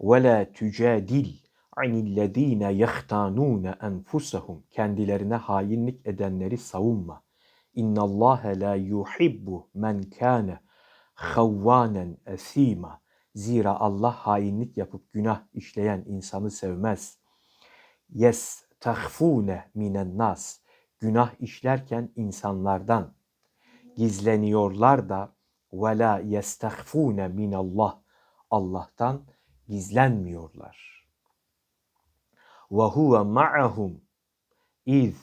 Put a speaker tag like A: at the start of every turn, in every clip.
A: ve la tücadil anillezine yahtanun enfusahum kendilerine hainlik edenleri savunma. İnnallâhe la yuhibbu men kâne havvanen esîma. Zira Allah hainlik yapıp günah işleyen insanı sevmez. Yes tahfune minen nas. Günah işlerken insanlardan gizleniyorlar da ve la yestahfune minallah. Allah'tan gizlenmiyorlar. Ve huve ma'ahum iz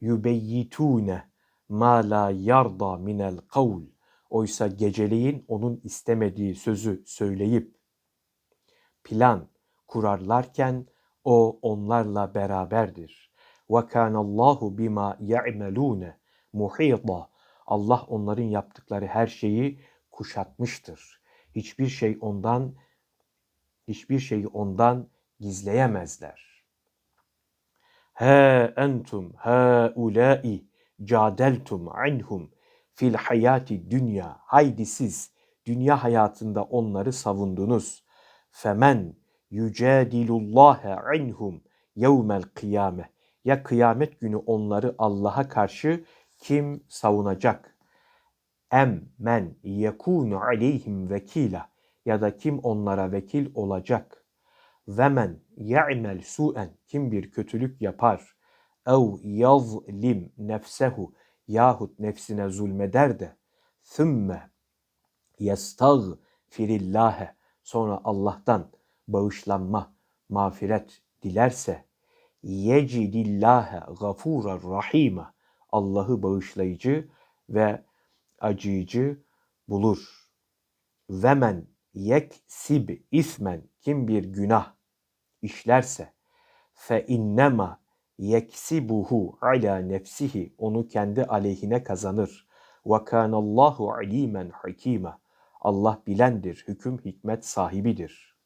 A: yubeyyitune ma la yarda minel kavl. Oysa geceleyin onun istemediği sözü söyleyip plan kurarlarken o onlarla beraberdir. Ve kanallahu bima ya'melune muhita. Allah onların yaptıkları her şeyi kuşatmıştır. Hiçbir şey ondan hiçbir şeyi ondan gizleyemezler. Ha entum ha ulai cadeltum anhum fil hayati dünya. Haydi siz dünya hayatında onları savundunuz. Femen yücadilullaha anhum yevmel kıyame. Ya kıyamet günü onları Allah'a karşı kim savunacak? Em men yekunu aleyhim vekila ya da kim onlara vekil olacak? Ve men ya'mel su'en kim bir kötülük yapar? Ev yazlim nefsehu yahut nefsine zulmeder de thümme yestagfirillâhe sonra Allah'tan bağışlanma, mağfiret dilerse yecidillâhe gafûrar rahîme Allah'ı bağışlayıcı ve acıyıcı bulur. Ve men yeksib ismen kim bir günah işlerse fe innema yeksibuhu ala nefsihi onu kendi aleyhine kazanır. Ve kanallahu alimen hakima. Allah bilendir, hüküm hikmet sahibidir.